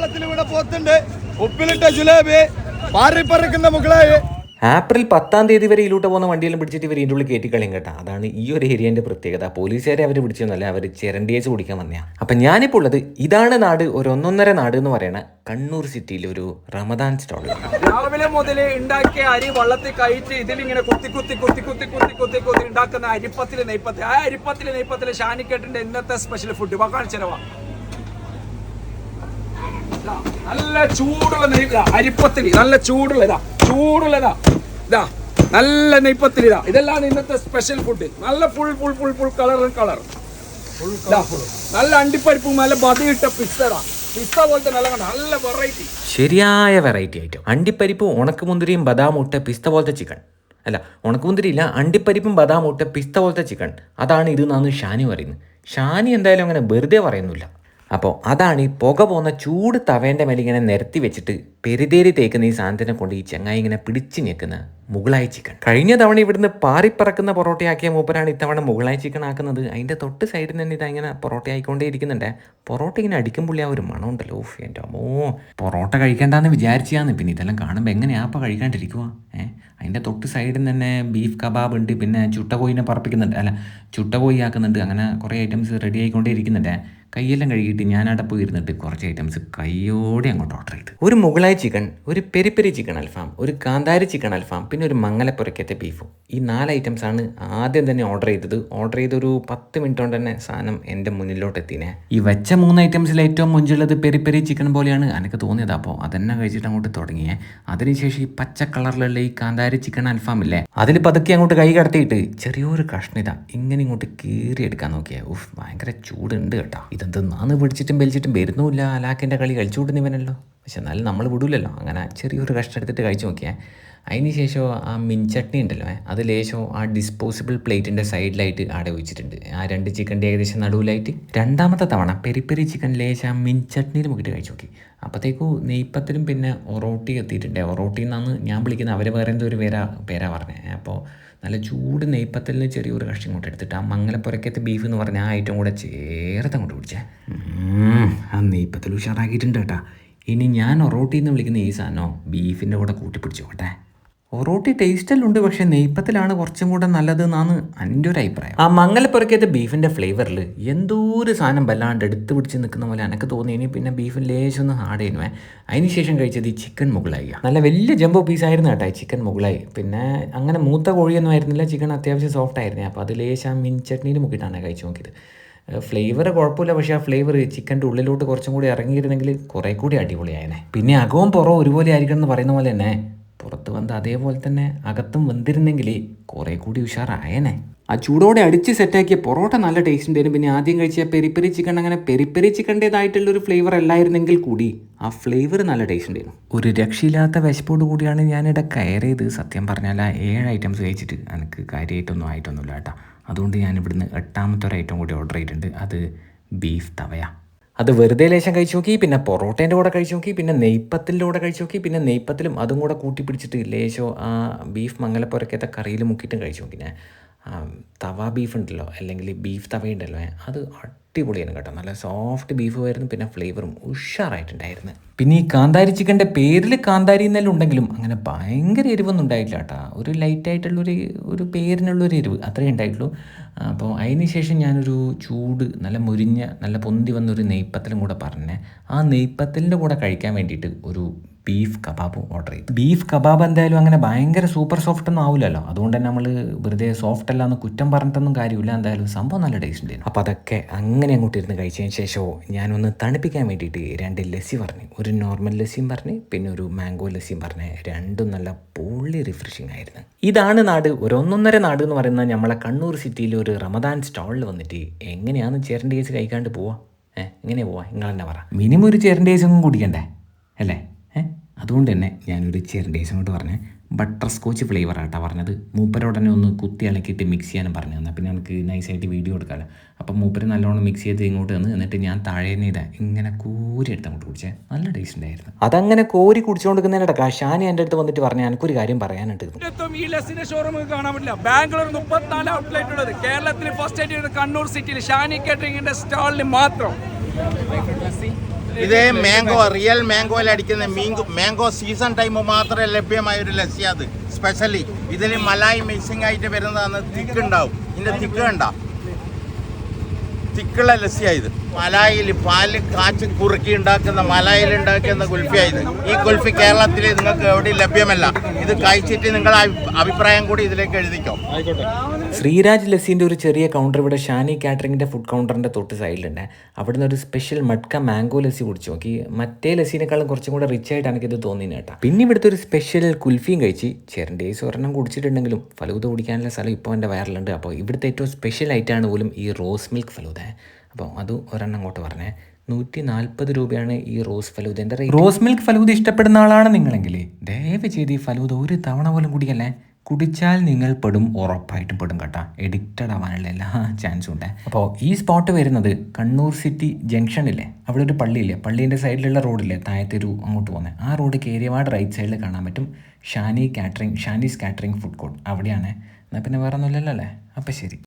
വെള്ളത്തിൽ ഇവിടെ പോത്തുണ്ട്. ഉപ്പിലിട്ട ജിലേബി പാറിപ്പറക്കുന്ന മുകളായി ഏപ്രിൽ പത്താം തീയതി വരെ ഇതിലൂട്ട് പോകുന്ന വണ്ടിയിലും പിടിച്ചിട്ട് ഇവർ ഇതിന്റെ ഉള്ളിൽ കയറ്റി കളയും കേട്ടോ. അതാണ് ഈ ഒരു ഏരിയന്റെ പ്രത്യേകത. പോലീസുകാരെ അവർ പിടിച്ചൊന്നുമല്ല അവർ ചിരണ്ടിയേച്ച് കുടിക്കാൻ വന്നതാണ് അപ്പം ഞാനിപ്പോൾ ഉള്ളത് ഇതാണ് നാട് ഒരു ഒന്നൊന്നര നാട് എന്ന് പറയണ കണ്ണൂർ സിറ്റിയിൽ ഒരു റമദാൻ സ്റ്റോൾ രാവിലെ മുതൽ ഉണ്ടാക്കിയ അരി വള്ളത്തിൽ കയറ്റി ഇതിലിങ്ങനെ കുത്തി കുത്തി കുത്തി കുത്തി കുത്തി കുത്തി കുത്തി ഉണ്ടാക്കുന്ന അരിപ്പത്തിൽ നെയ്പ്പത്തിൽ ആ അരിപ്പത്തിൽ നെയ്പ്പത്തിൽ ഷാനിക്കേട്ടിന്റെ ഇന്നത്തെ സ്പെഷ്യൽ ഫുഡ് വക്കാൻ ചെലവാ നല്ല ചൂടുള്ള നെയ് ഇതാ, അരിപ്പത്തിൽ നല്ല ചൂടുള്ള ഇതാ ചൂടുള്ള ഇതാ ഇതാ നല്ല നെയ്പ്പത്തിൽ ഇതാ. ഇതെല്ലാം ഇന്നത്തെ സ്പെഷ്യൽ ഫുഡ് നല്ല full full full full colour colour നല്ല അണ്ടിപ്പരിപ്പും നല്ല ബതിയിട്ട വെറൈറ്റി ശരിയായ വെറൈറ്റി ഐറ്റം അണ്ടിപ്പരിപ്പ് ഉണക്കമുന്തിരിയും ബദാം മുട്ട പിസ്ത പോലത്തെ ചിക്കൻ അല്ല ഉണക്കമുന്തിരിയില്ല അണ്ടിപ്പരിപ്പും ബദാം മുട്ട പിസ്ത പോലത്തെ ചിക്കൻ അതാണ് ഇത് എന്നാണ് ഷാനി പറയുന്നത്. ഷാനി എന്തായാലും അങ്ങനെ വെറുതെ പറയുന്നില്ല. അപ്പോൾ അതാണ് ഈ പുക പോകുന്ന ചൂട് തവേന്റെ മേലെ ഇങ്ങനെ നിരത്തി വെച്ചിട്ട് പെരുതേരി തേക്കുന്ന ഈ സാധനത്തിനെ കൊണ്ട് ഈ ചെങ്ങായി ഇങ്ങനെ പിടിച്ച് ഞെക്കുന്ന മുകളായി ചിക്കൻ. കഴിഞ്ഞ തവണ ഇവിടുന്ന് പാറിപ്പറക്കുന്ന പൊറോട്ടയാക്കിയ മൂപ്പരാണ് ഇത്തവണ മുകളായി ചിക്കൻ ആക്കുന്നത്. അതിന്റെ തൊട്ട് സൈഡിൽ നിന്ന് ഇത് ഇങ്ങനെ പൊറോട്ട ആയിക്കൊണ്ടേ ഇരിക്കുന്നുണ്ട് പൊറോട്ട ഇങ്ങനെ അടിക്കുമ്പോൾ ആ ഒരു മണം ഉണ്ടല്ലോ ഓഫ് എന്റെ അമ്മോ. പൊറോട്ട കഴിക്കേണ്ടെന്ന് വിചാരിച്ചാന്ന്. പിന്നെ ഇതെല്ലാം കാണുമ്പോൾ എങ്ങനെയാ അപ്പം കഴിക്കാണ്ടിരിക്കുക അതിന്റെ തൊട്ട് സൈഡിൽ തന്നെ ബീഫ് കബാബ് ഉണ്ട്. പിന്നെ ചുട്ട കോയിനെ പറപ്പിക്കുന്നുണ്ട്. അല്ല ചുട്ട കോയി ആക്കുന്നുണ്ട് അങ്ങനെ കുറേ ഐറ്റംസ് റെഡി ആയിക്കൊണ്ടേ ഇരിക്കുന്നുണ്ട് കൈയെല്ലാം കഴുകിയിട്ട് ഞാൻ അവിടെ പോയി ഇരുന്നിട്ട് കുറച്ച് ഐറ്റംസ് കയ്യോടെ അങ്ങോട്ട് ഓർഡർ ചെയ്തു. ഒരു മുഗളായി ചിക്കൻ ഒരു പെരി പെരി ചിക്കൻ അൽഫാം ഒരു കാന്താരി ചിക്കൻ അൽഫാം പിന്നെ ഒരു മംഗലപ്പുരക്കത്തെ ബീഫും ഈ നാല് ഐറ്റംസ് ആണ് ആദ്യം തന്നെ ഓർഡർ ചെയ്തത്. ഓർഡർ ചെയ്ത ഒരു പത്ത് മിനിറ്റ് കൊണ്ട് തന്നെ സാധനം എന്റെ മുന്നിലോട്ട് എത്തിനെ. ഈ വെച്ച മൂന്ന് ഐറ്റംസിൽ ഏറ്റവും മുഞ്ചുള്ളത് പെരി പെരി ചിക്കൻ പോലെയാണ്. എനിക്ക് തോന്നിയത്. അപ്പോൾ അതെന്നെ കഴിച്ചിട്ട് അങ്ങോട്ട് തുടങ്ങിയേ. അതിനുശേഷം ഈ പച്ച കളറിലുള്ള ഈ കാന്താരി ചിക്കൻ അൽഫാം ഇല്ലേ? അതിൽ പതുക്കെ അങ്ങോട്ട് കൈ കടത്തിയിട്ട് ചെറിയൊരു കഷ്ണിത ഇങ്ങനെ ഇങ്ങോട്ട് കീറിയെടുക്കാൻ നോക്കിയാൽ ഉഫ് ഭയങ്കര ചൂടുണ്ട് കേട്ടോ. ഇതെന്തെന്നാന്ന് പിടിച്ചിട്ടും വലിച്ചിട്ടും വരുന്നുമില്ല. അലാക്കിന്റെ കളി കളിച്ചുകൂട്ടുന്നവനല്ലോ. പക്ഷെ എന്നാലും നമ്മൾ വിടൂലല്ലോ. അങ്ങനെ ചെറിയൊരു കഷ്ടം എടുത്തിട്ട് കഴിച്ചു നോക്കിയാൽ അതിന് ശേഷം ആ മിൻചട്ടി ഉണ്ടല്ലോ അത് ലേശം ആ ഡിസ്പോസിബിൾ പ്ലേറ്റിന്റെ സൈഡിലായിട്ട് ആടെ വെച്ചിട്ടുണ്ട്. ആ രണ്ട് ചിക്കന്റെ ഏകദേശം നടുവിലായിട്ട് രണ്ടാമത്തെ തവണ പെരി പെരി ചിക്കൻ ലേശം ആ മിൻചട്നിയിൽ മുക്കിട്ട് കഴിച്ചു നോക്കി. അപ്പോഴത്തേക്കു നെയ്പ്പത്തിലും പിന്നെ ഒറോട്ടി എത്തിയിട്ടുണ്ട്. ഒറോട്ടി എന്നാണ് ഞാൻ വിളിക്കുന്നത്. അവർ വേറെ എന്തോ ഒരു പേരാ പേരാ പറഞ്ഞത് അപ്പോൾ നല്ല ചൂട് നെയ്പ്പത്തലിന് ചെറിയൊരു കഷ്ണം ഇങ്ങോട്ട് എടുത്തിട്ട് ആ മംഗലപ്പുരക്കത്തെ ബീഫ് എന്ന് പറഞ്ഞ ആ ഐറ്റം കൂടെ ചേർത്ത് അങ്ങോട്ട് പിടിച്ചേ ആ നെയ്പ്പത്തൽ ഉഷാറാക്കിയിട്ടുണ്ട് കേട്ടാ. ഇനി ഞാൻ ഒറോട്ടി എന്ന് വിളിക്കുന്ന ഈ സാധനം ബീഫിന്റെ കൂടെ കേട്ടെ ഒറോട്ടി ടേസ്റ്റെല്ലാം ഉണ്ട് പക്ഷേ നെയ്പ്പത്തിലാണ് കുറച്ചും കൂടെ നല്ലത് എന്നാണ് എന്റെ ഒരു അഭിപ്രായം. ആ മംഗലപ്പുറക്കത്തെ ബീഫിന്റെ ഫ്ലേവറിൽ എന്തോ ഒരു സാധനം വല്ലാണ്ട് എടുത്ത് പിടിച്ച് നിൽക്കുന്ന പോലെ എനിക്ക് തോന്നി ഇനി പിന്നെ ബീഫിൽ ലേശം ഒന്ന് ഹാർഡ് ചെയ്യുന്നുവേ അതിന് ശേഷം കഴിച്ചത് ഈ ചിക്കൻ മുകളായി നല്ല വലിയ ജംബോ പീസായിരുന്നു കേട്ടോ ചിക്കൻ മുകളായി പിന്നെ അങ്ങനെ മൂത്ത കോഴിയൊന്നും ആയിരുന്നില്ല ചിക്കൻ അത്യാവശ്യം സോഫ്റ്റ് ആയിരുന്നു. അപ്പോൾ അത് ലേശം മിൻ ചട്നിയിൽ മുക്കിയിട്ടാണ് കഴിച്ചു നോക്കിയത്. ഫ്ലേവർ കുഴപ്പമില്ല പക്ഷേ ആ ഫ്ലേവർ ചിക്കന്റെ ഉള്ളിലോട്ട് കുറച്ചും കൂടി ഇറങ്ങിയിരുന്നെങ്കിൽ കുറേ കൂടി അടിപൊളിയായനെ. പിന്നെ അകവും പുറവും ഒരുപോലെ ആയിരിക്കണം എന്ന് പറയുന്ന പോലെ തന്നെ പുറത്ത് വന്ന് അതേപോലെ തന്നെ അകത്തും വന്നിരുന്നെങ്കിൽ കുറേ കൂടി ഉഷാറായനെ. ആ ചൂടോടെ അടിച്ച് സെറ്റാക്കിയ പൊറോട്ട നല്ല ടേസ്റ്റ് ഉണ്ടായിരുന്നു. പിന്നെ ആദ്യം കഴിച്ച പെരിപ്പെരി പെരി ചിക്കൻ അങ്ങനെ പെരിപ്പെരി ചിക്കന്റെതായിട്ടുള്ള ഒരു ഫ്ലേവർ അല്ലായിരുന്നെങ്കിൽ കൂടി ആ ഫ്ലേവർ നല്ല ടേസ്റ്റ് ഉണ്ടായിരുന്നു. ഒരു രക്ഷയില്ലാത്ത വിശപ്പോട് കൂടിയാണ് ഞാനിവിടെ കയറിയത്. സത്യം പറഞ്ഞാൽ ആ ഏഴ് ഐറ്റംസ് കഴിച്ചിട്ട് എനിക്ക് കാര്യമായിട്ടൊന്നും ആയിട്ടൊന്നുമില്ല കേട്ടോ. അതുകൊണ്ട് ഞാൻ ഇവിടുന്ന് എട്ടാമത്തെ ഒരു ഐറ്റം കൂടി ഓർഡർ ചെയ്തിട്ടുണ്ട്. അത് ബീഫ് തവയ. അത് വെറുതെ ലേശം കഴിച്ചു നോക്കി പിന്നെ പൊറോട്ടേന്റെ കൂടെ കഴിച്ചു നോക്കി പിന്നെ നെയ്പ്പത്തിന്റെ കൂടെ കഴിച്ചു നോക്കി പിന്നെ നെയ്പ്പത്തിലും അതും കൂടെ കൂട്ടി പിടിച്ചിട്ട് ലേശോ ആ ബീഫ് മംഗലപ്പുരക്കത്തെ കറിയിൽ മുക്കിയിട്ടും കഴിച്ചു നോക്കി ഞാൻ. തവ ബീഫ് ഉണ്ടല്ലോ അല്ലെങ്കിൽ ബീഫ് തവ ഉണ്ടല്ലോ അത് അടിപൊളിയാണ് കേട്ടോ. നല്ല സോഫ്റ്റ് ബീഫ് ആയിരുന്നു പിന്നെ ഫ്ലേവറും ഉഷാറായിട്ടുണ്ടായിരുന്നു. പിന്നെ ഈ കാന്താരി ചിക്കന്റെ പേരിൽ കാന്താരി എന്നെല്ലാം ഉണ്ടെങ്കിലും അങ്ങനെ ഭയങ്കര എരിവൊന്നും ഉണ്ടായിട്ടില്ല കേട്ടോ. ഒരു ലൈറ്റായിട്ടുള്ളൊരു ഒരു പേരിനുള്ളൊരു എരിവ് അത്രേ ഉണ്ടായിട്ടുള്ളൂ. അപ്പോൾ അതിന് ശേഷം ഞാനൊരു ചൂട് നല്ല മുരിഞ്ഞ നല്ല പൊന്തി വന്നൊരു നെയ്പ്പത്തലും കൂടെ പറഞ്ഞേ. ആ നെയ്പ്പത്തലിന്റെ കൂടെ കഴിക്കാൻ വേണ്ടിയിട്ട് ഒരു ബീഫ് കബാബ് ഓർഡർ ചെയ്തു. ബീഫ് കബാബ് എന്തായാലും അങ്ങനെ ഭയങ്കര സൂപ്പർ സോഫ്റ്റ് ഒന്നും ആവില്ലല്ലോ അതുകൊണ്ട് തന്നെ നമ്മൾ വെറുതെ സോഫ്റ്റ് അല്ല എന്ന് കുറ്റം പറഞ്ഞിട്ടൊന്നും കാര്യമില്ല. എന്തായാലും സംഭവം നല്ല ടേസ്റ്റ് ഉണ്ടായിരുന്നു. അപ്പോൾ അതൊക്കെ അങ്ങനെ അങ്ങോട്ട് ഇരുന്ന് കഴിച്ചതിന് ശേഷമോ ഞാനൊന്ന് തണുപ്പിക്കാൻ വേണ്ടിയിട്ട് രണ്ട് ലസ്സി പറഞ്ഞു ഒരു നോർമൽ ലസ്സിയും പറഞ്ഞ് പിന്നെ ഒരു മാംഗോ ലസ്സിയും പറഞ്ഞ് രണ്ടും നല്ല പൊള്ളി റിഫ്രഷിങ് ആയിരുന്നു. ഇതാണ് നാട് ഒരു ഒന്നൊന്നര നാട് എന്ന് പറയുന്നത് നമ്മളെ കണ്ണൂർ സിറ്റിയിൽ ഒരു റമദാൻ സ്റ്റാളിൽ വന്നിട്ട് എങ്ങനെയാണ് ചേരന്റെ കേസ് കഴിക്കാണ്ട് പോവാ? ഏഹ് എങ്ങനെ പോവാ? നിങ്ങൾ തന്നെ പറ. മിനിമം ഒരു ചേരന്റെ കേസൊന്നും കുടിക്കണ്ടേ? അല്ലേ? അതുകൊണ്ട് തന്നെ ഞാനൊരു ചെറിയ കൊണ്ട് പറഞ്ഞ്. ബട്ടർ സ്കോച്ച് ഫ്ലേവർ ആട്ടാ പറഞ്ഞത്. മൂപ്പരോടനെ ഒന്ന് കുത്തി ഇളക്കിയിട്ട് മിക്സ് ചെയ്യാനും പറഞ്ഞു തന്നെ. പിന്നെ നമുക്ക് നൈസായിട്ട് വീഡിയോ എടുക്കാമല്ലോ അപ്പം മൂപ്പര് നല്ലോണം മിക്സ് ചെയ്ത് ഇങ്ങോട്ട് വന്ന് എന്നിട്ട് ഞാൻ താഴെ നിന്ന് ഇതാ ഇങ്ങനെ കോരി എടുത്ത് അങ്ങോട്ട് കുടിച്ചേ. നല്ല ടേസ്റ്റ് ഉണ്ടായിരുന്നു. അതങ്ങനെ കോരി കുടിച്ചുകൊണ്ടിരിക്കുന്നതിനിടക്ക ഷാനി എന്റെ അടുത്ത് വന്നിട്ട് പറഞ്ഞു എനിക്കൊരു കാര്യം പറയാനുണ്ട് ഈ ലെസിന്റെ ഷോറൂം കാണാൻ പറ്റില്ല. ബാംഗ്ലൂർ മുപ്പത്തിനാല് ഔട്ട്ലെറ്റ് ഉള്ളത്. കേരളത്തിൽ ഫസ്റ്റ് ആയിട്ട് കണ്ണൂർ സിറ്റിയിൽ ഷാനി കേറ്ററിംഗിന്റെ സ്റ്റാളിൽ മാത്രം. ഇതേ മാംഗോ റിയൽ മാംഗോയിൽ അടിക്കുന്ന മാംഗോ സീസൺ ടൈം മാത്രമേ ലഭ്യമായ ഒരു ലസ്സി അത്. സ്പെഷ്യലി ഇതിൽ മലായി മിക്സിംഗ് ആയിട്ട് വരുന്നതാണ് തിക്ക് ഉണ്ടാവും. ഇതിന്റെ തിക്ക് കണ്ട. തിക്കുള്ള ലസ്സിയായത്. മലായിൽ പാൽ കാച്ചി കുറുക്കി ഉണ്ടാക്കുന്ന മലായിൽ ഉണ്ടാക്കുന്ന കുൽഫിയായത് ഈ കുൽഫി കേരളത്തിൽ നിങ്ങൾക്ക് എവിടെയും ലഭ്യമല്ല. ഇത് കഴിച്ചിട്ട് നിങ്ങൾ അഭിപ്രായം കൂടി ഇതിലേക്ക് എഴുതിക്കോ. ശ്രീരാജ് ലസ്സിന്റെ ഒരു ചെറിയ കൗണ്ടർ ഇവിടെ ഷാനി കാറ്ററിങ്ങിന്റെ ഫുഡ് കൗണ്ടറിന്റെ തൊട്ട് സൈഡിലുണ്ട് അവിടുന്ന് ഒരു സ്പെഷ്യൽ മട്ക മാംഗോ ലസ്സി കുടിച്ചു നോക്കി. മറ്റേ ലസ്സിനേക്കാളും കുറച്ചും കൂടെ റിച്ച് ആയിട്ടാണ് എനിക്കിത് തോന്നിയത് കേട്ടോ. പിന്നെ ഇവിടുത്തെ ഒരു സ്പെഷ്യൽ കുൽഫിയും കഴിച്ച് ചേരന്റെ ഈ സ്വർണം കുടിച്ചിട്ടുണ്ടെങ്കിലും ഫലൂത കുടിക്കാനുള്ള സ്ഥലം ഇപ്പോൾ എന്റെ വയറിലുണ്ട്. അപ്പോൾ ഇവിടുത്തെ ഏറ്റവും സ്പെഷ്യൽ ആയിട്ടാണ് പോലും ഈ റോസ് മിൽക്ക് ഫലൂത അപ്പോൾ അത് ഒരെണ്ണം അങ്ങോട്ട് പറഞ്ഞേ. നൂറ്റി നാൽപ്പത് രൂപയാണ് ഈ റോസ് ഫലൂദന്റെ റേറ്റ് റോസ് മിൽക്ക് ഫലൂദ ഇഷ്ടപ്പെടുന്ന ആളാണ് നിങ്ങളെങ്കിൽ. ദയവ് ചെയ്ത് ഈ ഫലൂദ ഒരു തവണ പോലും കുടിക്കല്ലേ? കുടിച്ചാൽ നിങ്ങൾ പെടും ഉറപ്പായിട്ടും പെടും കേട്ടോ. എഡിക്റ്റഡ് ആവാനുള്ള എല്ലാ ചാൻസും ഉണ്ട്. അപ്പോൾ ഈ സ്പോട്ട് വരുന്നത് കണ്ണൂർ സിറ്റി ജംഗ്ഷനില്ലേ അവിടെ ഒരു പള്ളിയില്ലേ പള്ളീന്റെ സൈഡിലുള്ള റോഡില്ലേ താഴത്തൊരു അങ്ങോട്ട് പോകുന്നത് ആ റോഡ് കേരിയവാട് റൈറ്റ് സൈഡിൽ കാണാൻ പറ്റും. Shani catering Shani's catering food court അവിടെയാണ്. എന്നാൽ പിന്നെ വേറെ ഒന്നുമില്ലല്ലോ അല്ലേ? അപ്പോൾ ശരി.